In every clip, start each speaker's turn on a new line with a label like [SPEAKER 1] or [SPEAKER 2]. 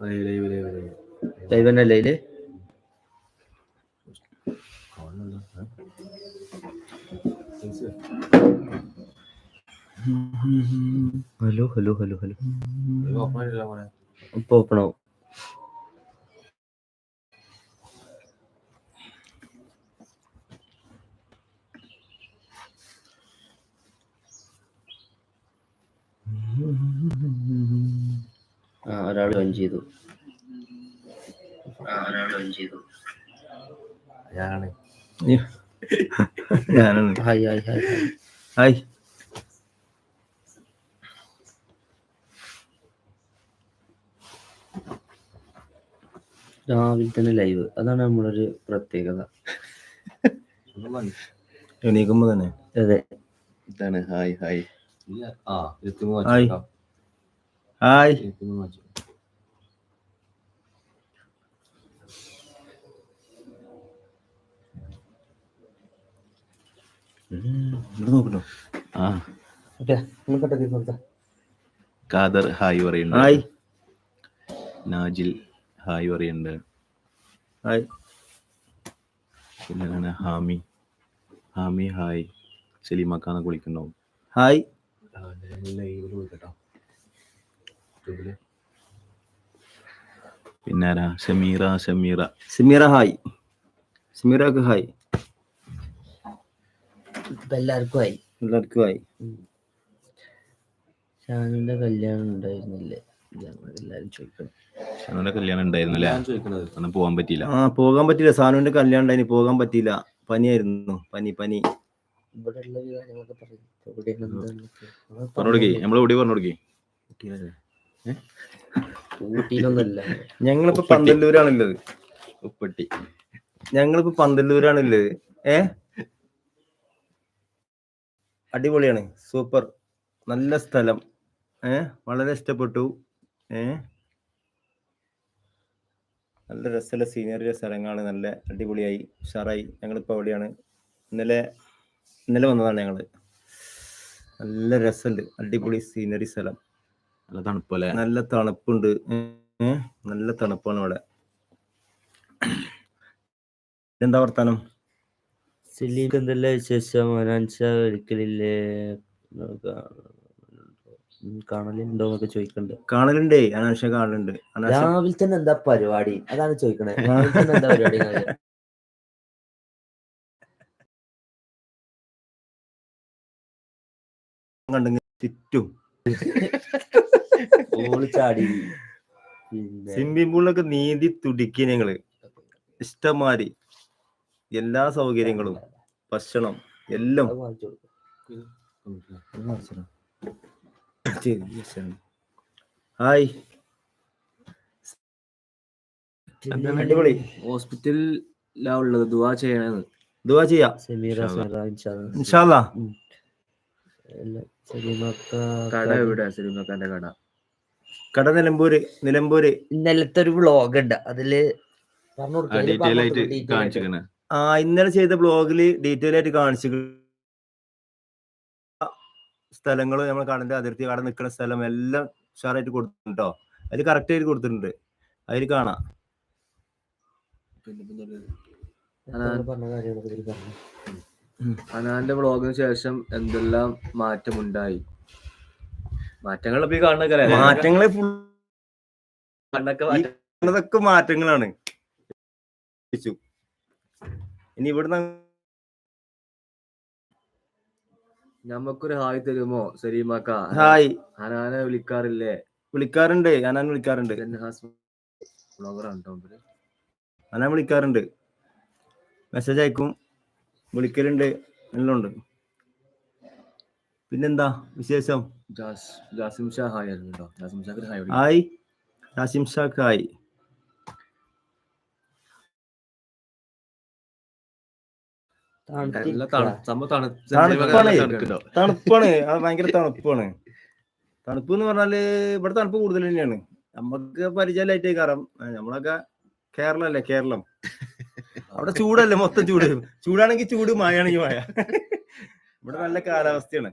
[SPEAKER 1] Live live live live
[SPEAKER 2] live തന്നെ അല്ലേ ഇതിൽ
[SPEAKER 1] കാണുന്നുണ്ടോ ഏ? Thanks.
[SPEAKER 2] Hello hello hello hello. ഇപ്പൊ ഓപ്പൺ ആവും ഒരാൾ ജോയിൻ ചെയ്തു. ആ ഒരാൾ ജോയിൻ ചെയ്തു.
[SPEAKER 1] ഞാനാണ്
[SPEAKER 3] ഞാനാണ്.
[SPEAKER 2] Hi hi hi hi.
[SPEAKER 3] Hi.
[SPEAKER 2] രാവിലെ തന്നെ ലൈവ് അതാണ് നമ്മളൊരു പ്രത്യേകത.
[SPEAKER 3] എണീക്കുമ്പോ തന്നെ.
[SPEAKER 2] അതെ.
[SPEAKER 3] ഇതാണ്. Hi hi.
[SPEAKER 1] ആ എത്തുമ്പോ
[SPEAKER 3] ഹായ്.
[SPEAKER 2] തീർക്കാം
[SPEAKER 4] ഖാദർ ഹായ് പറയുന്നുണ്ട്.
[SPEAKER 3] ഹായ്.
[SPEAKER 4] നാജിൽ ഹായ് പറയുന്നുണ്ട്.
[SPEAKER 3] ഹായ്.
[SPEAKER 4] പിന്നെ ഹാമി. ഹാമി ഹായ്. സലീമാക്കാന്ന് വിളിക്കുന്നുണ്ടാവും
[SPEAKER 3] ഹായ്.
[SPEAKER 1] ലൈവിൽ വിളിക്കട്ടോ. കേട്ടോ. യൂട്യൂബിൽ.
[SPEAKER 4] പിന്നെ ആരാ ഷമീറ ഷമീറ
[SPEAKER 3] സിമീറ ഹായ്. സിമീറക്ക് ഹായ്.
[SPEAKER 2] എല്ലാവർക്കും ആയി.
[SPEAKER 3] എല്ലാവർക്കും ആയി.
[SPEAKER 2] ഷാനുവിന്റെ കല്യാണം ഉണ്ടായിരുന്നില്ലേ? ഞങ്ങൾ എല്ലാരും ചോദിക്കണം.
[SPEAKER 4] ഷാനുവിന്റെ കല്യാണം ഉണ്ടായിരുന്നല്ലേ?
[SPEAKER 1] ഞാൻ ചോദിക്കണത്.
[SPEAKER 4] അന്ന് പോകാൻ പറ്റിയില്ല.
[SPEAKER 3] ആ പോകാൻ പറ്റില്ല സാനുവിന്റെ കല്യാണം ഉണ്ടായി പോകാൻ പറ്റിയില്ല. പനിയായിരുന്നു. പനി പനി.
[SPEAKER 2] ഇവിടെ ഉള്ള കാര്യങ്ങളൊക്കെ എന്താന്നൊക്കെ.
[SPEAKER 4] പറഞ്ഞു കൊടുക്കേ നമ്മൾ എവിടെ പറഞ്ഞു കൊടുക്കേ
[SPEAKER 2] ഊട്ടിയിലൊന്നല്ല
[SPEAKER 3] ഞങ്ങളിപ്പോ. പന്തല്ലൂരാണുള്ളത്
[SPEAKER 4] ഉപ്പട്ടി.
[SPEAKER 3] ഞങ്ങളിപ്പോ പന്തല്ലൂരാണുള്ളത് ഏ? അടിപൊളിയാണ്. സൂപ്പർ. നല്ല സ്ഥലം. ഏ? വളരെ ഇഷ്ടപ്പെട്ടു. ഏ? നല്ല രസമുള്ള സീനറിയ സ്ഥലങ്ങളാണ്. നല്ല അടിപൊളിയായി. ഉഷാറായി. ഞങ്ങളിപ്പോൾ അവിടെയാണ്. ഇന്നലെ ഇന്നലെ വന്നതാണ് ഞങ്ങൾ. നല്ല രസമുണ്ട്. അടിപൊളി സീനറി സ്ഥലം.
[SPEAKER 4] നല്ല തണുപ്പല്ലേ?
[SPEAKER 3] നല്ല തണുപ്പുണ്ട്. നല്ല തണുപ്പാണ് ഇവിടെ. എന്താ വർത്താനം?
[SPEAKER 2] സിലീക്ക് എന്തെല്ലാം വിശേഷം? ഒരാഴ്ച ഒരിക്കലില്ലേ? കാണലുണ്ടോ എന്നൊക്കെ ചോദിക്കണ്ട്.
[SPEAKER 3] കാണലുണ്ടേ. അനാശ കാണലുണ്ട്.
[SPEAKER 2] രാവിലെ തന്നെ എന്താ പരിപാടി? അതാണ് ചോദിക്കണേ. രാവിലെ തന്നെ എന്താ പരിപാടി.
[SPEAKER 3] കണ്ടെങ്കിൽ ചുറ്റും.
[SPEAKER 2] ഓൾ ചാടി.
[SPEAKER 3] സ്വിമ്മിംഗ് പൂളിലൊക്കെ നീന്തി തുടിക്കി ഞങ്ങൾ. ഇഷ്ടമാതിരി. എല്ലാ സൗകര്യങ്ങളും ഭക്ഷണം എല്ലാം. ഹായ്. അടിപൊളി.
[SPEAKER 1] ഹോസ്പിറ്റലിലാ ഉള്ളത്. ദുവാ ചെയ്യണത്
[SPEAKER 3] ദുവാ ചെയ്യാം.
[SPEAKER 1] കട എവിടെ സലീമക്കാന്റെ കട.
[SPEAKER 3] കട നിലമ്പൂര്. നിലമ്പൂര്
[SPEAKER 2] ഇന്നലത്തെ ഒരു വ്ളോഗ് ഉണ്ട് അതിൽ
[SPEAKER 4] ഡീറ്റെയിൽ ആയിട്ട്. കാണിച്ചിരിക്കണേ.
[SPEAKER 3] ആ ഇന്നലെ ചെയ്ത ബ്ലോഗിൽ ഡീറ്റെയിൽ ആയിട്ട് കാണിച്ചു സ്ഥലങ്ങൾ നമ്മൾ കടന്റെ അതിർത്തി കട നിൽക്കുന്ന സ്ഥലം എല്ലാം ഉഷാറായിട്ട് കൊടുത്തിട്ടുണ്ടോ? അതിൽ കറക്റ്റ് ആയിട്ട് കൊടുത്തിട്ടുണ്ട്. അതിൽ കാണാം.
[SPEAKER 1] അനാന്റെ വ്ളോഗിന് ശേഷം എന്തെല്ലാം മാറ്റമുണ്ടായി? മാറ്റങ്ങൾ
[SPEAKER 3] മാറ്റങ്ങളെ ഈ മാറ്റങ്ങളാണ്. ഇനി ഇവിടുന്ന്
[SPEAKER 1] നമുക്കൊരു ഹായ് തരുമോ സലീമാക്ക
[SPEAKER 3] ഹായ്.
[SPEAKER 1] അനാനെ വിളിക്കാറില്ലേ?
[SPEAKER 3] വിളിക്കാറുണ്ട് ഞാൻ വിളിക്കാറുണ്ട്. ഞാൻ വിളിക്കാറുണ്ട്. മെസ്സേജ് അയക്കും. വിളിക്കലുണ്ട്. എല്ലാം ഉണ്ട്. പിന്നെന്താ വിശേഷം?
[SPEAKER 1] ജാസ് ജാസിം ഷാ ഹായ് ആയിരുന്നു ജാസിം ഷാക്ക് ഹായ്
[SPEAKER 3] ഷാക്ക്. തണുപ്പാണ്. അത് ഭയങ്കര തണുപ്പാണ്. തണുപ്പ് എന്ന് പറഞ്ഞാൽ ഇവിടെ തണുപ്പ് കൂടുതൽ തന്നെയാണ്. നമ്മക്ക് പരിചയമായിട്ടേ കാരണം നമ്മളൊക്കെ കേരളം അല്ലേ കേരളം. അവിടെ ചൂടല്ലേ മൊത്തം ചൂട്. ചൂടാണെങ്കിൽ ചൂട് മഴയാണെങ്കിൽ മഴ. ഇവിടെ നല്ല കാലാവസ്ഥയാണ്.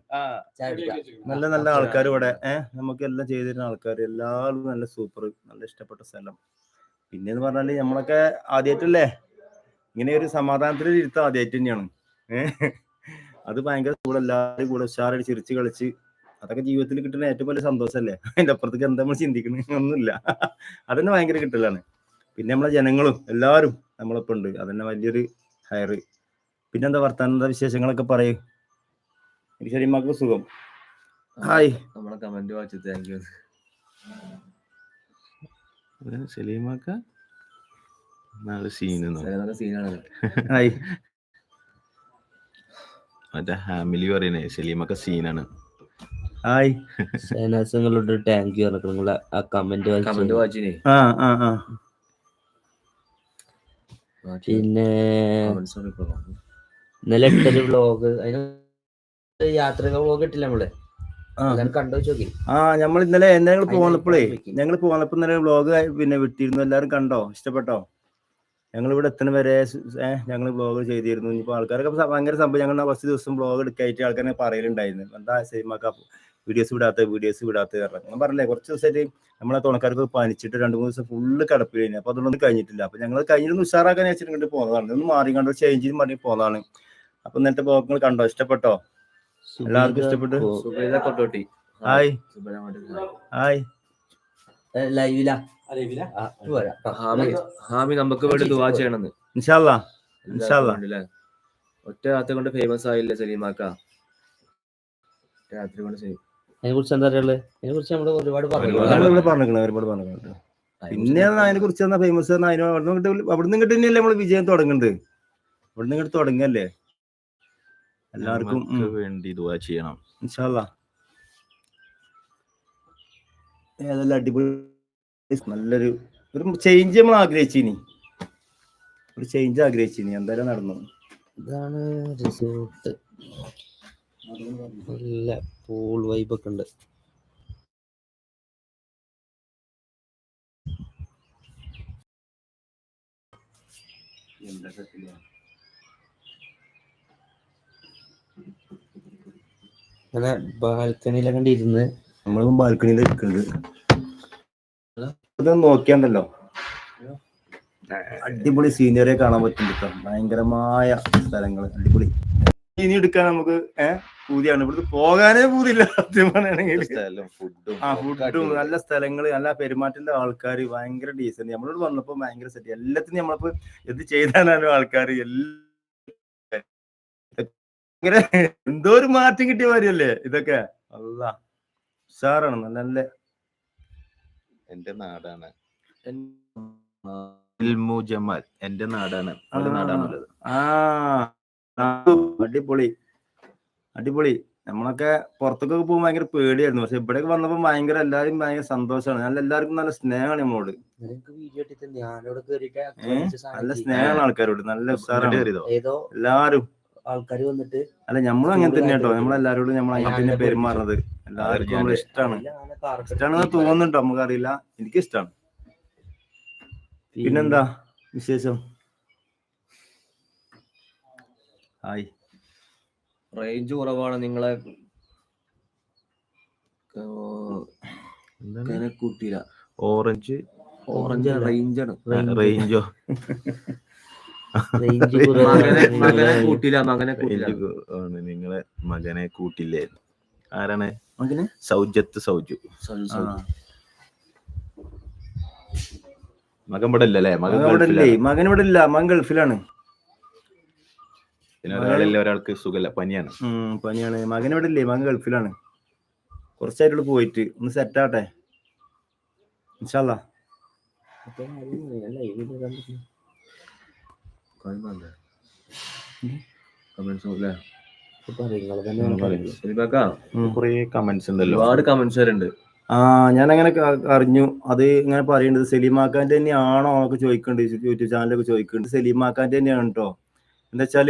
[SPEAKER 3] നല്ല നല്ല ആൾക്കാർ ഇവിടെ. ഏഹ് നമുക്ക് എല്ലാം ചെയ്തു തരുന്ന ആൾക്കാർ എല്ലാവരും നല്ല സൂപ്പർ നല്ല ഇഷ്ടപ്പെട്ട സ്ഥലം. പിന്നെന്ന് പറഞ്ഞാൽ നമ്മളൊക്കെ ആദ്യമായിട്ടല്ലേ ഇങ്ങനെ ഒരു സമാധാനത്തിൽ ഇരുത്തം ആദ്യമായിട്ട് തന്നെയാണ്. ഏഹ് അത് ഭയങ്കര കൂടെ എല്ലാവരും കൂടെ ഉഷാറായിട്ട് ചിരിച്ച് കളിച്ച് അതൊക്കെ ജീവിതത്തിൽ കിട്ടുന്ന ഏറ്റവും വലിയ സന്തോഷമല്ലേ അതിന്റെ അപ്പുറത്തേക്ക് എന്താ നമ്മൾ ചിന്തിക്കുന്നത് ഒന്നുമില്ല. അതന്നെ ഭയങ്കര കിട്ടലാണ്. പിന്നെ നമ്മളെ ജനങ്ങളും എല്ലാവരും നമ്മളൊപ്പം ഉണ്ട് അതന്നെ വലിയൊരു ഹയർ പിന്നെന്താ വർത്താനം? എന്താ വിശേഷങ്ങളൊക്കെ പറയൂ. എനിക്ക് ശരിമാർക്ക് സുഖം. ഹായ്.
[SPEAKER 2] നമ്മളെ കമന്റ് വായിച്ചു താങ്ക് യു
[SPEAKER 4] സലീമാക്ക നല്ല സീന്
[SPEAKER 2] നല്ല സീനാണ്
[SPEAKER 3] ഹായ്.
[SPEAKER 4] മറ്റേ ഹാമിലി പറയണേ സലീമക്ക സീനാണ്
[SPEAKER 3] ഹായ്.
[SPEAKER 2] സേനാസങ്ങളുടെ താങ്ക് യു പറഞ്ഞിട്ട് നിങ്ങളെ ആ കമന്റ് കമന്റ് വായിച്ചിനെ
[SPEAKER 3] ആ ആ ആ.
[SPEAKER 2] പിന്നെ ഇന്നലെ ഇട്ടൊരു വ്ളോഗ് അതിന് യാത്രകൾ പോകട്ടില്ല നമ്മൾ.
[SPEAKER 3] ആ. നമ്മൾ ഇന്നലെ ഞങ്ങൾ പോന്നപ്പോഴേ ഞങ്ങൾ പോന്നപ്പോ ഇന്നലെ വ്ളോഗ് പിന്നെ വിട്ടിരുന്നു. എല്ലാവരും കണ്ടോ? ഇഷ്ടപ്പെട്ടോ? ഞങ്ങൾ ഇവിടെ എത്തണ വരെ ഞങ്ങൾ വ്ളോഗ് ചെയ്തിരുന്നു. ഇനിയിപ്പോ ആൾക്കാരൊക്കെ ഭയങ്കര സംഭവം. ഞങ്ങൾ കുറച്ച് ദിവസം വ്ളോഗ് എടുക്കായിട്ട് ആൾക്കാരെ പറയലുണ്ടായിരുന്നു. എന്താ സിനിമക്ക വീഡിയോസ് വിടാത്ത വീഡിയോസ് വിടാത്ത കാരണം ഞാൻ പറഞ്ഞില്ലേ കുറച്ച് ദിവസമായിട്ട് നമ്മളെ തുണക്കാർക്ക് പനിച്ചിട്ട് രണ്ട് മൂന്ന് ദിവസം ഫുള്ള് കിടപ്പ് കഴിഞ്ഞു അപ്പൊ അതൊന്നും കഴിഞ്ഞിട്ടില്ല. അപ്പൊ ഞങ്ങൾ കഴിഞ്ഞിട്ട് ഉഷാറാക്കാൻ വെച്ചിട്ട് ഇങ്ങോട്ട് പോകുന്നതാണ് ഒന്ന് മാറി കണ്ടോ ചേഞ്ച് പറഞ്ഞ് പോകുന്നതാണ് അപ്പൊ ഇന്നത്തെ ബ്ലോഗ് കണ്ടോ? ഇഷ്ടപ്പെട്ടോ? എല്ലാവർക്കും ഇഷ്ടപ്പെട്ടു?
[SPEAKER 2] Totti
[SPEAKER 3] hi. ഹായ്.
[SPEAKER 2] ലൈവിലാ?
[SPEAKER 5] ഹാമി ഹാമി നമുക്ക് വേണ്ടി ദുവാ ചെയ്യണമെന്ന്? ഒറ്റ രാത്രി കൊണ്ട് ഫേമസ് ആയില്ല സലീമാക്ക? രാത്രി കൊണ്ട്
[SPEAKER 2] അതിനെ കുറിച്ച് എന്താ പറയുള്ളത് അതിനെ കുറിച്ച് നമ്മൾ ഒരുപാട് പറഞ്ഞു
[SPEAKER 3] ഒരുപാട് പിന്നെ അതിനെ കുറിച്ച് ഫേമസ് അവിടെ അവിടുന്ന് ഇങ്ങോട്ട് അവിടുന്ന് ഇങ്ങോട്ട് തന്നെയല്ലേ നമ്മൾ വിജയം തുടങ്ങുന്നത് ഇവിടുന്ന് ഇങ്ങോട്ട് തുടങ്ങല്ലേ? എല്ലാവർക്കും
[SPEAKER 4] വേണ്ടി ദുവാ ചെയ്യണം.
[SPEAKER 3] ഇൻഷാല്ലാ ഏതെല്ലാം അടിപൊളി നല്ലൊരു ഒരു ചേഞ്ച് നമ്മൾ ആഗ്രഹിച്ചിനി. ഒരു ചേഞ്ച് ആഗ്രഹിച്ചിനി. എന്തായാലും നടന്നു.
[SPEAKER 2] ഇതാണ് റിസോർട്ട് നല്ല പൂൾ വൈബ് ഒക്കെ ഉണ്ട്. അങ്ങനെ ബാൽക്കണിയിലെ കണ്ടിരുന്ന്
[SPEAKER 3] നമ്മളും ബാൽക്കണിയിൽ ഇരിക്കുന്നുണ്ട് ഇതൊന്ന് നോക്കിയാണ്ടല്ലോ. അടിപൊളി സീനിയറെ കാണാൻ പറ്റുന്നുണ്ട് കേട്ടോ ഭയങ്കരമായ സ്ഥലങ്ങൾ അടിപൊളി. ഇനി എടുക്കാൻ നമുക്ക് ഏഹ് പൂതിയാണ്. ഇവിടുന്ന് പോകാനേ പൂതില്ല സത്യം പറയുകയാണെങ്കിൽ ആ ഫുഡും നല്ല സ്ഥലങ്ങൾ നല്ല പെരുമാറ്റത്തിന്റെ ആൾക്കാർ ഭയങ്കര ഡീസന്റ് നമ്മളോട് വന്നപ്പോ ഭയങ്കര സെറ്റ് എല്ലാത്തിനും നമ്മളിപ്പോ എന്ത് ചെയ്താലും ആൾക്കാർ ഭയങ്കര എന്തോ ഒരു മാറ്റം കിട്ടിയ മാതിരിയല്ലേ ഇതൊക്കെ? അല്ല ഉഷാറാണ് നല്ല നല്ല
[SPEAKER 4] എന്റെ നാടാണ്. ജമാൽ എന്റെ നാടാണ്. ഒരു
[SPEAKER 3] ആ.
[SPEAKER 4] നാടാണുള്ളത്
[SPEAKER 3] ആ ആ, അടിപൊളി. അടിപൊളി. നമ്മളൊക്കെ പുറത്തൊക്കെ പോകുമ്പോൾ ഭയങ്കര പേടിയായിരുന്നു. പക്ഷെ ഇവിടെയൊക്കെ വന്നപ്പോ ഭയങ്കര എല്ലാവരും ഭയങ്കര സന്തോഷമാണ്. നല്ല എല്ലാവർക്കും നല്ല സ്നേഹമാണ് നമ്മളോട്? നല്ല സ്നേഹമാണ് ആൾക്കാരോട്. നല്ല ഉഷാറാണ്. എല്ലാരും.
[SPEAKER 2] ആൾക്കാർ വന്നിട്ട്
[SPEAKER 3] അല്ല നമ്മളും അങ്ങനെ തന്നെ കേട്ടോ നമ്മളെല്ലാരോടും നമ്മൾ അങ്ങനെ തന്നെ പെരുമാറുന്നത്. എല്ലാവർക്കും നമ്മൾ ഇഷ്ടമാണ് ഇഷ്ടമാണെന്ന് തോന്നുന്നുണ്ടോ? നമുക്കറിയില്ല. എനിക്ക് ഇഷ്ടമാണ് പിന്നെന്താ? വിശേഷം? ഹായ്.
[SPEAKER 5] റേഞ്ച് കുറവാണ് നിങ്ങളെ. കൂട്ടിയില്ല
[SPEAKER 4] ഓറഞ്ച്.
[SPEAKER 5] ഓറഞ്ച് റേഞ്ചാണ്.
[SPEAKER 4] റേഞ്ചോ? നിങ്ങളെ മകനെ കൂട്ടില്ലേ ആരാണ്?
[SPEAKER 3] മകനെ?
[SPEAKER 4] സൗജത്ത് സൗജു. മകൻ ഇവിടെ ഇല്ലല്ലേ? മകൻ
[SPEAKER 3] മകൻ ഇവിടെ ഇല്ലേ. മകൻ ഇവിടെ ഇല്ല. മകൻ ഗൾഫിലാണ്.
[SPEAKER 4] പിന്നെ ഒരാളില്ല ഒരാൾക്ക് സുഖല്ല പനിയാണ്.
[SPEAKER 3] പനിയാണ്. മകൻ ഇവിടെ ഇല്ലേ? മകൻ ഗൾഫിലാണ്. കുറച്ചായിട്ടുള്ള പോയിട്ട്. ഒന്ന് സെറ്റ് ആട്ടെ ഇൻഷാല്ല
[SPEAKER 2] അപ്പൊ കമന്റ്സ് ഞാൻ live ൽ കണ്ടിട്ടില്ല.
[SPEAKER 5] കാണുന്നുണ്ട്. Comments ഉം ഇല്ലേ?
[SPEAKER 2] അപ്പൊ പറയ്, നിങ്ങൾ തന്നെ
[SPEAKER 4] ഉം, പറയ്.
[SPEAKER 2] പറയ്.
[SPEAKER 5] സലീമാക്ക,
[SPEAKER 4] കുറെ കമന്റ്സ് ഉണ്ടല്ലോ
[SPEAKER 5] ഒരുപാട് കമന്റ്സ് വരുന്നുണ്ട്
[SPEAKER 3] ആ ഞാൻ അങ്ങനെ അറിഞ്ഞു അത് ഇങ്ങനെ പറയുന്നത് സലീമാക്കാന്റെ തന്നെയാണോ എന്നൊക്കെ ചോദിക്കുന്നുണ്ട് യൂട്യൂബ് ചാനലൊക്കെ ചോദിക്കുന്നുണ്ട് സലീമാക്കാന്റെ തന്നെയാണ് കേട്ടോ എന്താ വെച്ചാൽ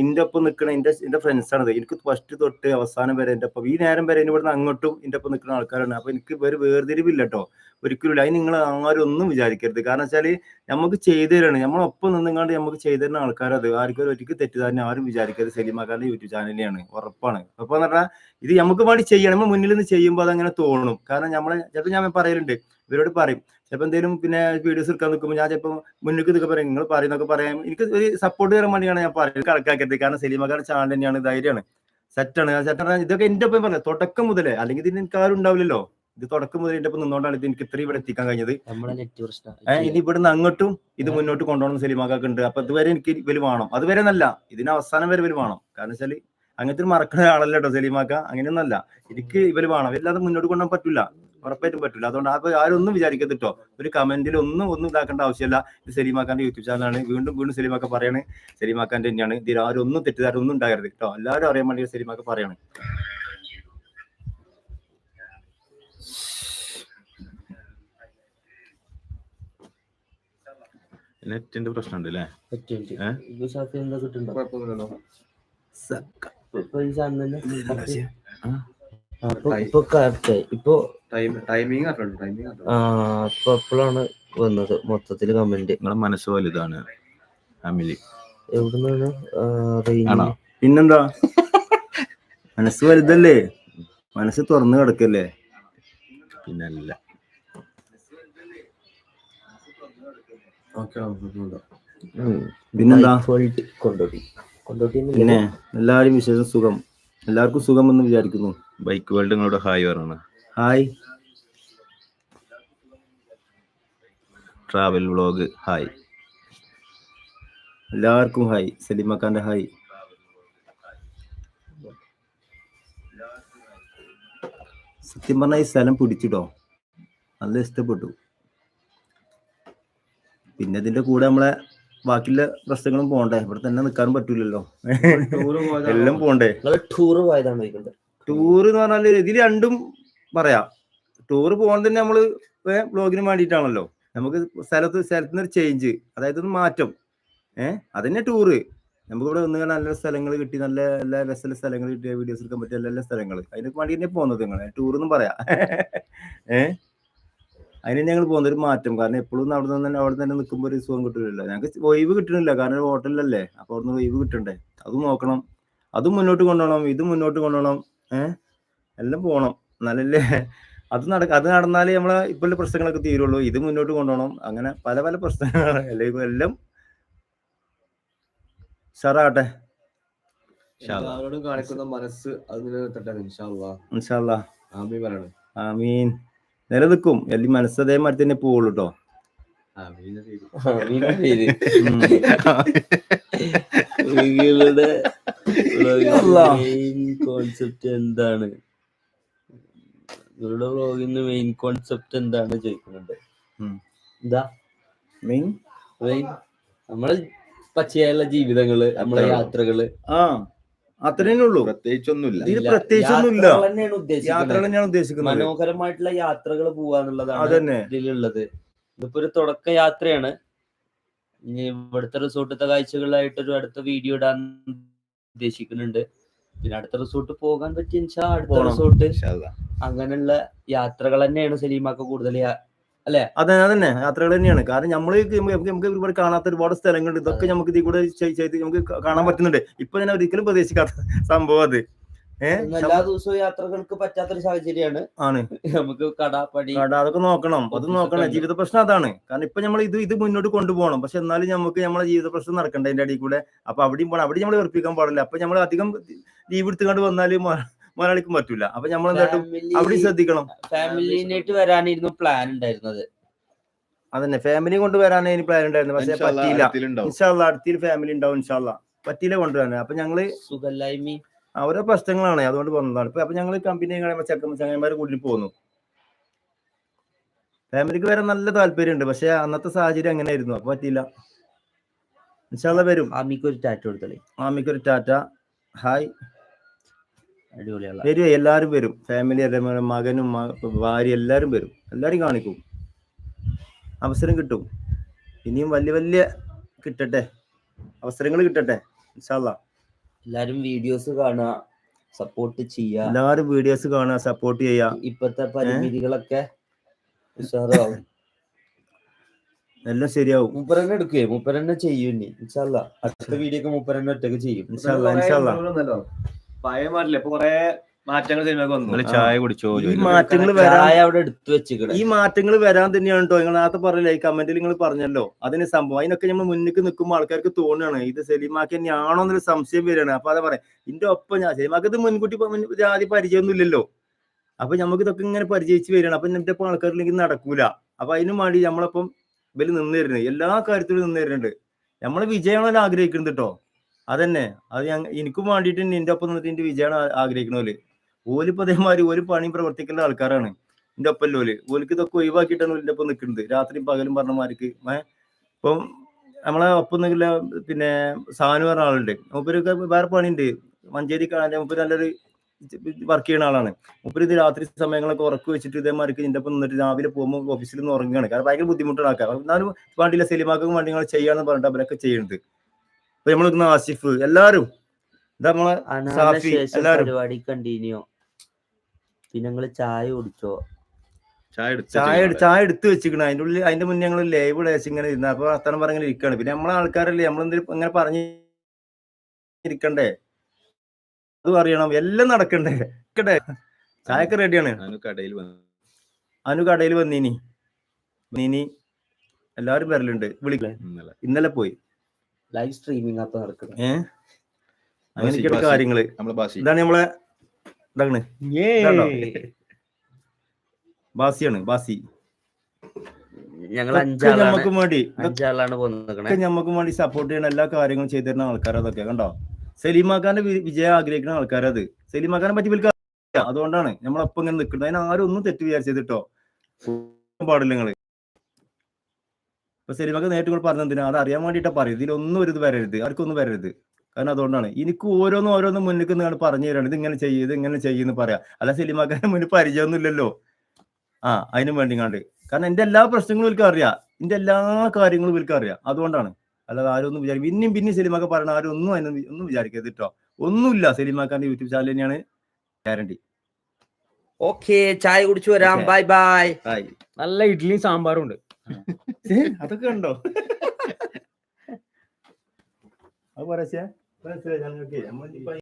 [SPEAKER 3] ഇന്റെ ഒപ്പം നിൽക്കുന്ന എന്റെ എന്റെ ഫ്രണ്ട്സാണത് എനിക്ക് ഫസ്റ്റ് തൊട്ട് അവസാനം വരെ എന്റെ ഒപ്പം ഈ നേരം വരെ ഇനി ഇവിടുന്ന് അങ്ങോട്ടും എന്റെ ഒപ്പം നിൽക്കുന്ന ആൾക്കാരാണ്. അപ്പോൾ എനിക്ക് വേറെ വേർതിരിവില്ല കേട്ടോ ഒരിക്കലും ഇല്ല അത് നിങ്ങൾ ആരും ഒന്നും വിചാരിക്കരുത്. കാരണം വെച്ചാൽ നമുക്ക് ചെയ്തു തരണം. നമ്മളൊപ്പം നിന്നുകൊണ്ട് നമുക്ക് ചെയ്തു തരുന്ന ആൾക്കാരത് ആർക്കും ഒരു ഒരിക്കലും തെറ്റിദ്ധാരണ ആരും വിചാരിക്കരുത്. സലീമാക്കാരുടെ യൂട്യൂബ് ചാനലിലാണ് ഉറപ്പാണ്. അപ്പോൾ എന്ന് പറഞ്ഞാൽ ഇത് നമുക്ക് വേണ്ടി ചെയ്യണം. നമ്മൾ മുന്നിൽ നിന്ന് ചെയ്യുമ്പോൾ അതങ്ങനെ തോന്നും. കാരണം നമ്മളെ ചിലപ്പോൾ ഞാൻ പറയലുണ്ട് ഇവരോട് പറയും. ചിലപ്പോൾ എന്തെങ്കിലും പിന്നെ വീഡിയോസ് എടുക്കാൻ നിൽക്കുമ്പോൾ ഞാൻ ചിലപ്പോൾ മുന്നിലേക്ക് ഇതൊക്കെ പറയും നിങ്ങൾ പറയുന്നൊക്കെ പറയാം എനിക്ക് ഒരു സപ്പോർട്ട് തരാൻ വേണ്ടിയാണ് ഞാൻ പറയുന്നത്. കണക്കാക്കരുത്. കാരണം സലീമാക്കാരുടെ ചാനൽ തന്നെയാണ് ധൈര്യമാണ് സെറ്റാണ് സെറ്റാണ് ഇതൊക്കെ എന്റെ ഒപ്പം പറഞ്ഞത്. തുടക്കം മുതലേ. അല്ലെങ്കിൽ ഇതിന് എനിക്ക് ആരും ഉണ്ടാവില്ലല്ലോ. ഇത് തുടക്കം മുതൽ എന്റെ ഒപ്പം നിന്നോണ്ടാണ് ഇത് എനിക്ക് ഇത്രയും ഇവിടെ എത്തിക്കാൻ കഴിഞ്ഞത്. ഇനി ഇവിടുന്ന് അങ്ങോട്ടും ഇത് മുന്നോട്ട് കൊണ്ടുപോകണം സലീമാക്കാക്ക് ഉണ്ട്. അപ്പൊ ഇതുവരെ എനിക്ക് ഇവർ വേണം. അതുവരെ എന്നല്ല ഇതിന് അവസാനം വരെ ഇവർ വേണം. കാരണം വെച്ചാൽ അങ്ങനത്തെ ഒരു മറക്കുന്ന ആളല്ല കേട്ടോ സലീമാക്ക. അങ്ങനെയൊന്നല്ല എനിക്ക് ഇവർ വേണം. ഇല്ലാതെ മുന്നോട്ട് കൊണ്ടുപോകാൻ പറ്റില്ല ഉറപ്പായിട്ടും പറ്റില്ല അതുകൊണ്ട് അപ്പൊ ആരും ഒന്നും വിചാരിക്കരുത് കേട്ടോ ഒരു കമന്റിൽ ഒന്നും ഒന്നും ഇതാക്കേണ്ട ആവശ്യമില്ല ഇത് സലീമാക്കാന്റെ യൂട്യൂബ് ചാനലാണ്. വീണ്ടും വീണ്ടും സലീമാക്ക പറയാണ്. സലീമാക്കാന്റെ തന്നെയാണ്. ഇതിൽ ആരും ഒന്നും തെറ്റിദ്ധാരണ ഒന്നും ഉണ്ടാകരുത് കേട്ടോ എല്ലാവരും അറിയാൻ വേണ്ടി സലീമാക്ക പറയാണ്.
[SPEAKER 4] നെറ്റിന്റെ പ്രശ്നമുണ്ട് അല്ലേ
[SPEAKER 2] കിട്ടുന്നുണ്ടോ? ഇപ്പൊ കറക്റ്റ് ഇപ്പൊ
[SPEAKER 5] ടൈമിംഗ്
[SPEAKER 2] ഇപ്പൊ അപ്പോഴാണ് വന്നത് മൊത്തത്തിൽ കമന്റ്
[SPEAKER 4] നിങ്ങളെ മനസ്സ് വലുതാണ് ഫാമിലി
[SPEAKER 2] എവിടുന്നാണ്?
[SPEAKER 3] പിന്നെന്താ? മനസ്സ് വലുതല്ലേ? മനസ്സ് തുറന്നു കിടക്കല്ലേ?
[SPEAKER 4] പിന്നെ അല്ല
[SPEAKER 5] ഓക്കെ
[SPEAKER 3] പിന്നെന്താ?
[SPEAKER 2] കൊണ്ടോട്ടി. കൊണ്ടോട്ടി
[SPEAKER 3] പിന്നെ എല്ലാവരും വിശേഷം സുഖം. എല്ലാവർക്കും സുഖമെന്ന് വിചാരിക്കുന്നു.
[SPEAKER 4] ബൈക്ക് വേൾഡ് നിങ്ങളോട് ഹായ് പറയണം.
[SPEAKER 3] ഹായ്.
[SPEAKER 4] Travel vlog hi.
[SPEAKER 3] എല്ലാവർക്കും ഹായ്. സലീമക്കാന്റെ ഹായ്. സത്യം പറഞ്ഞാൽ ഈ സ്ഥലം പിടിച്ചിട്ടോ? നല്ല ഇഷ്ടപ്പെട്ടു. പിന്നെ ഇതിന്റെ കൂടെ നമ്മളെ ബാക്കിയുള്ള പ്രശ്നങ്ങളും പോണ്ടേ? ഇവിടെ തന്നെ നിൽക്കാനും പറ്റൂലല്ലോ. എല്ലാം പോണ്ടേ?
[SPEAKER 2] ടൂറ് ടൂർ പോയതാണ് ടൂറ്
[SPEAKER 3] ടൂർ എന്ന് പറഞ്ഞാൽ ഇതിൽ രണ്ടും പറയാം. ടൂർ പോകാൻ തന്നെ നമ്മൾ ബ്ലോഗിന് വേണ്ടിയിട്ടാണല്ലോ. നമുക്ക് സ്ഥലത്ത് സ്ഥലത്ത് നിന്ന് ഒരു ചേഞ്ച് അതായത് ഒന്ന് മാറ്റം. ഏഹ് അതന്നെ ടൂറ്. നമുക്ക് ഇവിടെ ഒന്നുകൊണ്ട് നല്ല സ്ഥലങ്ങൾ കിട്ടി നല്ല എല്ലാ രസമുള്ള സ്ഥലങ്ങൾ കിട്ടിയ വീഡിയോസ് എടുക്കാൻ പറ്റിയ എല്ലാ സ്ഥലങ്ങൾ. അതിനൊക്കെ വേണ്ടി തന്നെ പോകുന്നത് നിങ്ങൾ ടൂർ എന്നും പറയാം. ഏഹ് അതിന് ഞങ്ങൾ പോകുന്ന ഒരു മാറ്റം. കാരണം എപ്പോഴും അവിടെ നിന്ന് തന്നെ അവിടെ തന്നെ നിൽക്കുമ്പോൾ ഒരു സുഖം കിട്ടില്ല ഞങ്ങൾക്ക് ഒഴിവ് കിട്ടണില്ല. കാരണം ഹോട്ടലിലല്ലേ അപ്പോൾ അവിടെ നിന്ന് ഒഴിവ് കിട്ടണ്ടേ? അത് നോക്കണം. അതും മുന്നോട്ട് കൊണ്ടുപോകണം. ഇതും മുന്നോട്ട് കൊണ്ടുപോകണം. ഏഹ് എല്ലാം പോകണം. നല്ലല്ലേ അത് നടക്ക അത് നടന്നാലേ നമ്മളെ ഇപ്പോഴുള്ള പ്രശ്നങ്ങളൊക്കെ തീരുള്ളൂ. ഇത് മുന്നോട്ട് കൊണ്ടുപോകണം. അങ്ങനെ പല പല പ്രശ്നങ്ങളാണ്. അല്ലെങ്കിൽ എല്ലാം ഷറാട്ടെ
[SPEAKER 5] അവരോട് കാണിക്കുന്ന മനസ്സ് അത് നിലനിർത്തട്ടെ ഇൻഷാല്ലാ
[SPEAKER 3] ഇൻഷാല്ലാ
[SPEAKER 5] ആമീൻ പറയണം.
[SPEAKER 3] ആമീൻ. നിലനിൽക്കും. എല്ലാം മനസ്സ് മാറ്റി തന്നെ പോവുള്ളൂ കേട്ടോ
[SPEAKER 2] കോൺസെപ്റ്റ് എന്താണ്? നിങ്ങളുടെ വ്ളോഗിന്റെ മെയിൻ കോൺസെപ്റ്റ് എന്താണ് ചോദിക്കുന്നുണ്ട്. എന്താ?
[SPEAKER 3] മെയിൻ
[SPEAKER 2] മെയിൻ നമ്മളെ പച്ചയായുള്ള ജീവിതങ്ങൾ നമ്മളെ. യാത്രകൾ.
[SPEAKER 3] ആ. അത്രേ ഉള്ളൂ.
[SPEAKER 4] പ്രത്യേകിച്ചൊന്നുമില്ല.
[SPEAKER 3] ഇതിൽ
[SPEAKER 2] ഇല്ല,
[SPEAKER 3] പ്രത്യേകിച്ചൊന്നുമില്ല.
[SPEAKER 2] യാത്ര തന്നെയാണ് ഉദ്ദേശിക്കുന്നത്. മനോഹരമായിട്ടുള്ള യാത്രകൾ പോവാന്നുള്ളതാണ്
[SPEAKER 3] അതന്നെ.
[SPEAKER 2] ഇതിലുള്ളത്. ഇതിപ്പോ ഒരു തുടക്ക യാത്രയാണ്. ഇനി ഇവിടുത്തെ റിസോർട്ടത്തെ കാഴ്ചകളായിട്ടൊരു അടുത്ത വീഡിയോ ഇടാൻ ഉദ്ദേശിക്കുന്നുണ്ട്. പിന്നെ അടുത്ത റിസോർട്ട് പോകാൻ പറ്റിയ വെച്ചാ അടുത്ത റിസോർട്ട്. അങ്ങനെയുള്ള യാത്രകൾ തന്നെയാണ് സലീമാക്ക് കൂടുതൽ യാ-
[SPEAKER 3] അതെ അതന്നെ. യാത്രകൾ തന്നെയാണ്. കാരണം നമ്മൾ നമുക്ക് ഒരുപാട് കാണാത്ത ഒരുപാട് സ്ഥലങ്ങളുണ്ട്. ഇതൊക്കെ നമുക്ക് ഇതിൽ കൂടെ ചെയ്- ചെയ്ത് നമുക്ക് കാണാൻ പറ്റുന്നുണ്ട്. ഇപ്പൊ ഞാൻ ഒരിക്കലും പ്രതീക്ഷിക്കാത്ത സംഭവം അത്.
[SPEAKER 2] എല്ലാ ദിവസവും യാത്രകൾക്ക് പറ്റാത്തൊരു സാഹചര്യമാണ്.
[SPEAKER 3] ആണ്.
[SPEAKER 2] നമുക്ക് കട പടി
[SPEAKER 3] കട അതൊക്കെ നോക്കണം. അത് നോക്കണം. ജീവിത പ്രശ്നം അതാണ്. കാരണം ഇപ്പൊ നമ്മൾ ഇത് ഇത് മുന്നോട്ട് കൊണ്ടുപോകണം. പക്ഷെ എന്നാലും നമുക്ക് നമ്മളെ ജീവിത പ്രശ്നം നടക്കണ്ട അതിന്റെ അടിയിൽ കൂടെ? അപ്പൊ അവിടെയും പോകണം അവിടെ നമ്മൾ ഉറപ്പിക്കാൻ പാടില്ല. അപ്പൊ നമ്മൾ അധികം ലീവ് എടുത്തുകൊണ്ട് വന്നാൽ മൊ- മുതലാളിക്കും പറ്റൂല. അപ്പൊ നമ്മൾ എന്തായിട്ടും അവിടെ ശ്രദ്ധിക്കണം.
[SPEAKER 2] ഫാമിലിനായിട്ട് വരാനായിരുന്നു പ്ലാൻ ഉണ്ടായിരുന്നത്.
[SPEAKER 3] അതന്നെ. ഫാമിലി കൊണ്ടുവരാനേ ഇനി പ്ലാൻ ഉണ്ടായിരുന്നു. പക്ഷെ പറ്റിയില്ല. ഇൻഷാല്ല അടുത്തിൽ ഫാമിലി ഉണ്ടാവും ഇൻഷാല്ല പറ്റിയില്ല കൊണ്ടുവരാൻ അപ്പൊ ഞങ്ങൾ
[SPEAKER 2] സുഖല്ലായ്മ.
[SPEAKER 3] ഓരോ പ്രശ്നങ്ങളാണ്. അതുകൊണ്ട് പോകുന്നതാണ് ഇപ്പൊ അപ്പൊ ഞങ്ങൾ കമ്പനി ചങ്ങന്മാരെ കൂടി പോന്നു. ഫാമിലിക്ക് വരാൻ നല്ല താല്പര്യമുണ്ട്. പക്ഷെ അന്നത്തെ സാഹചര്യം അങ്ങനെ ആയിരുന്നു അപ്പൊ പറ്റിയില്ല. ഇൻഷാല്ല വരും.
[SPEAKER 2] ആമിക്ക് ഒരു ടാറ്റ കൊടുത്തളി.
[SPEAKER 3] ആമിക്കൊരു ഒരു ടാറ്റ. ഹായ്.
[SPEAKER 2] അടിപൊളിയുള്ള
[SPEAKER 3] വരും എല്ലാരും വരും. ഫാമിലി എല്ലാവരും മകനും ഭാര്യ എല്ലാരും വരും. എല്ലാരും കാണിക്കും. അവസരം കിട്ടും. ഇനിയും വലിയ വലിയ കിട്ടട്ടെ. അവസരങ്ങൾ കിട്ടട്ടെ ഇൻഷാല്ല
[SPEAKER 2] എല്ലാരും വീഡിയോസ് കാണുക സപ്പോർട്ട് ചെയ്യുക.
[SPEAKER 3] എല്ലാരും വീഡിയോസ് കാണുക സപ്പോർട്ട് ചെയ്യാ
[SPEAKER 2] ഇപ്പത്തെ പരിമിതികളൊക്കെ ഉഷാറാവും.
[SPEAKER 3] എല്ലാം ശരിയാവും.
[SPEAKER 2] മൂപ്പരന്നെ എടുക്കേ മൂപ്പരന്നെ ചെയ്യൂ ഇനി ഇൻഷാല്ല അടുത്ത വീഡിയോ ഒക്കെ മൂപ്പരന്നെ ഒറ്റയ്ക്ക് ചെയ്യും.
[SPEAKER 3] ഇൻഷാല്ലാ, ഇൻഷാല്ലാ.
[SPEAKER 5] പഴയ മാറ്റില്ല ഇപ്പൊ കൊറേ മാറ്റങ്ങൾ സിനിമക്ക് വന്നു.
[SPEAKER 4] ചായ കുടിച്ചോ?
[SPEAKER 3] ഈ. മാറ്റങ്ങൾ വരാൻ
[SPEAKER 2] ചായ അവിടെ എടുത്തു വെച്ചിട്ട്
[SPEAKER 3] ഈ മാറ്റങ്ങൾ വരാൻ തന്നെയാണ് കേട്ടോ നിങ്ങൾ നേരത്തെ പറയില്ല ഈ കമന്റിൽ നിങ്ങൾ പറഞ്ഞല്ലോ. അതിന് സംഭവം. അതിനൊക്കെ നമ്മൾ മുന്നിക്ക് നിൽക്കുമ്പോൾ ആൾക്കാർക്ക് തോന്നുകയാണ് ഇത് സലീമാക്ക് തന്നെയാണോ എന്നൊരു സംശയം വരികയാണ്. അപ്പൊ അതാ പറയാം ഇന്റെ ഒപ്പം ഞാൻ സലീമാക്ക് ഇത് മുൻകൂട്ടി ആദ്യം പരിചയമൊന്നും ഇല്ലല്ലോ. അപ്പൊ നമുക്ക് ഇതൊക്കെ ഇങ്ങനെ പരിചയിച്ച് വരികയാണ്. അപ്പൊ എന്റെ ഇപ്പൊ ആൾക്കാരിലേക്ക് നടക്കൂല. അപ്പൊ അതിനു വേണ്ടി നമ്മളപ്പം ഇവർ നിന്ന് തരുന്നത് എല്ലാ കാര്യത്തിലും നിന്ന് തരുന്നുണ്ട് നമ്മൾ വിജയമാണല്ലോ ആഗ്രഹിക്കുന്നത് കേട്ടോ അതന്നെ. അത് ഞാൻ എനിക്കും വേണ്ടിയിട്ട് നിന്റെ ഒപ്പം നിന്നിട്ട് എന്റെ വിജയമാണ് ആഗ്രഹിക്കണോൽ. ഓലിപ്പോ അതേമാതിരി ഒരു പണി പ്രവർത്തിക്കുന്ന ആൾക്കാരാണ്. എന്റെ ഒപ്പം ഓൽ? ഓലിക്ക് ഇതൊക്കെ ഒഴിവാക്കിയിട്ടാണ് എന്റെ ഒപ്പം നിൽക്കുന്നത്. രാത്രി പകലും പറഞ്ഞമാർക്ക് ഏഹ് ഇപ്പം നമ്മളെ ഒപ്പം നിൽക്കില്ല പിന്നെ സാനു പറഞ്ഞ ആളുണ്ട്. മൂപ്പരൊക്കെ വേറെ പണിയുണ്ട്. മഞ്ചേരി കാണാൻ മൂപ്പര് നല്ലൊരു വർക്ക് ചെയ്യുന്ന ആളാണ്. മൂപ്പര് ഇത് രാത്രി സമയങ്ങളൊക്കെ ഉറക്ക് വെച്ചിട്ട് ഇതേമാർക്ക് ഇതിന്റെ ഒപ്പം നിന്നിട്ട് രാവിലെ പോകുമ്പോൾ ഓഫീസിൽ നിന്ന് ഉറങ്ങുകയാണ്. കാരണം ഭയങ്കര ബുദ്ധിമുട്ടാണ് ആൾക്കാർ എന്നാലും വേണ്ടിയില്ല സിനിമാക്കും വേണ്ടി നിങ്ങൾ ചെയ്യാന്ന് പറഞ്ഞിട്ട് അവരൊക്കെ ചെയ്യുന്നത്. ഇപ്പൊ നമ്മൾ നിൽക്കുന്ന ആസിഫ് എല്ലാരും. ഇതാ നമ്മളെ സാഫി, എല്ലാരും.
[SPEAKER 2] പരിപാടി കണ്ടിന്യൂ പിന്നെ ഞങ്ങൾ ചായ കുടിച്ചോ?
[SPEAKER 4] ചായ എടുത്ത്
[SPEAKER 3] ചായ എടുത്ത് വെച്ചിക്കണ അതിന്റെ ഉള്ളിൽ അതിന്റെ മുന്നേ ഞങ്ങൾ ലൈവ് ഡേച്ച് ഇങ്ങനെ ഇരുന്ന. അപ്പൊ വർത്താനം പറഞ്ഞ ഇരിക്കാണ്. പിന്നെ നമ്മളെ ആൾക്കാരല്ലേ നമ്മളെന്തെങ്കിലും ഇങ്ങനെ പറഞ്ഞ് ഇരിക്കണ്ടേ? അത് അറിയണം എല്ലാം നടക്കണ്ടേ? ഇരിക്കട്ടെ? ചായക്ക് റെഡിയാണ് അനു കടയിൽ വന്നീനി. നീനി എല്ലാരും വരലുണ്ട്. വിളിക്കേ
[SPEAKER 4] ഇന്നലെ
[SPEAKER 3] പോയി.
[SPEAKER 2] ലൈവ് സ്ട്രീമിംഗ് അപ്പൊ നടക്കുന്നത്
[SPEAKER 3] ഏഹ് അങ്ങനെയൊക്കെയാണ്
[SPEAKER 4] ബാസി. കാര്യങ്ങൾ.
[SPEAKER 3] ഇതാണ് നമ്മളെ ഇതാണ്. ബാസിയാണ് ബാസി.
[SPEAKER 2] ഞങ്ങൾ
[SPEAKER 3] ഞമ്മക്കും വേണ്ടി
[SPEAKER 2] പോന്നിക്കണേ
[SPEAKER 3] വേണ്ടി സപ്പോർട്ട് ചെയ്യുന്ന എല്ലാ കാര്യങ്ങളും ചെയ്തു തരുന്ന ആൾക്കാരാ അതൊക്കെ കണ്ടോ? സലീമാക്കാന്റെ വിജയം ആഗ്രഹിക്കുന്ന ആൾക്കാരത് സലീമാക്കാനെ പറ്റി വിൽക്കാൻ. അതുകൊണ്ടാണ് നമ്മളൊപ്പം ഇങ്ങനെ നിൽക്കുന്നത് അതിന് ആരും ഒന്നും തെറ്റ് വിചാരിച്ചത് കേട്ടോ പാടില്ല നിങ്ങൾ. ഇപ്പൊ സിനിമക്ക് നേരിട്ട് പറഞ്ഞ എന്തിനാ? അത് അറിയാൻ വേണ്ടിയിട്ടാ പറയും ഇതിലൊന്നും ഒരു ഇത് വരരുത്. ആർക്കൊന്നും വരരുത്. കാരണം അതുകൊണ്ടാണ്. എനിക്ക് ഓരോന്നും ഓരോന്നും മുന്നിൽ നിങ്ങൾ പറഞ്ഞു തരാണ്. ഇത് ഇങ്ങനെ ചെയ്യും ഇത് ഇങ്ങനെ ചെയ്യുമെന്ന് പറയാം. അല്ല സലീമാക്കാന്റെ മുന്നിൽ പരിചയമൊന്നുമില്ലല്ലോ. ആ അതിനും വേണ്ടി കണ്ട് കാരണം എന്റെ എല്ലാ പ്രശ്നങ്ങളും ഇവർക്ക് അറിയാം. എന്റെ എല്ലാ കാര്യങ്ങളും ഇവർക്ക് അറിയാം. അതുകൊണ്ടാണ്. അല്ലാതെ ആരും ഒന്നും വിചാരിക്കും പിന്നെയും പിന്നെയും സെലിമാക്ക പറയണ ആരും ഒന്നും അതിനൊന്നും ഒന്നും വിചാരിക്കരുത് കേട്ടോ ഒന്നുമില്ല. സെലിമാക്കാന്റെ യൂട്യൂബ് ചാനൽ തന്നെയാണ് ഗ്യാരണ്ടി.
[SPEAKER 2] ഓക്കെ ചായ കുടിച്ചു വരാം. Bye bye.
[SPEAKER 3] ബൈ.
[SPEAKER 6] നല്ല ഇഡ്ഡലിയും സാമ്പാറും ഉണ്ട്.
[SPEAKER 3] അതൊക്കെ ഉണ്ടോ അത് പറയാ